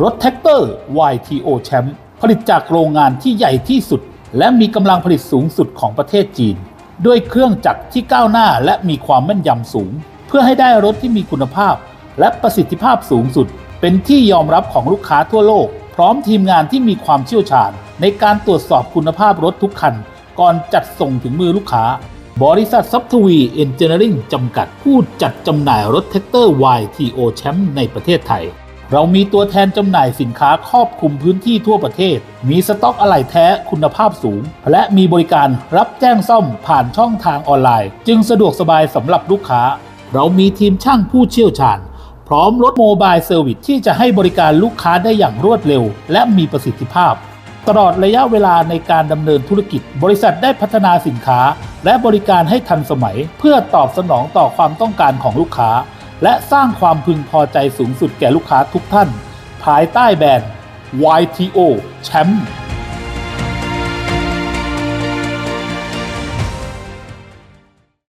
รถแท็กเตอร์ YTO Champ ผลิตจากโรงงานที่ใหญ่ที่สุด และมีกำลังผลิตสูงสุดของประเทศจีน ด้วยเครื่องจักรที่ก้าวหน้าและมีความแม่นยำสูง เพื่อให้ได้รถที่มีคุณภาพ และประสิทธิภาพสูงสุด เป็นที่ยอมรับของลูกค้าทั่วโลก พร้อมทีมงานที่มีความเชี่ยวชาญ ในการตรวจสอบคุณภาพรถทุกคัน ก่อนจัดส่งถึงมือลูกค้า บริษัทซับทวีเอนจิเนียริงจำกัดผู้จัดจำหน่ายรถแท็กเตอร์ YTO แชมป์ในประเทศไทย เรามีตัวแทนจำหน่ายสินค้าครอบคลุมพื้นที่ทั่วประเทศ มีสต็อกอะไหล่แท้คุณภาพสูง และมีบริการรับแจ้งซ่อมผ่านช่องทางออนไลน์ จึงสะดวกสบายสำหรับลูกค้า เรามีทีมช่างผู้เชี่ยวชาญ พร้อมรถโมบายเซอร์วิสที่จะให้บริการลูกค้าได้อย่างรวดเร็ว และมีประสิทธิภาพ ตลอดระยะเวลาในการดำเนินธุรกิจ บริษัทได้พัฒนาสินค้า และบริการให้ทันสมัย เพื่อตอบสนองต่อความต้องการของลูกค้า และสร้างความพึงพอใจสูงสุดแก่ลูกค้าทุกท่าน ภายใต้แบรนด์ YTO แชมป์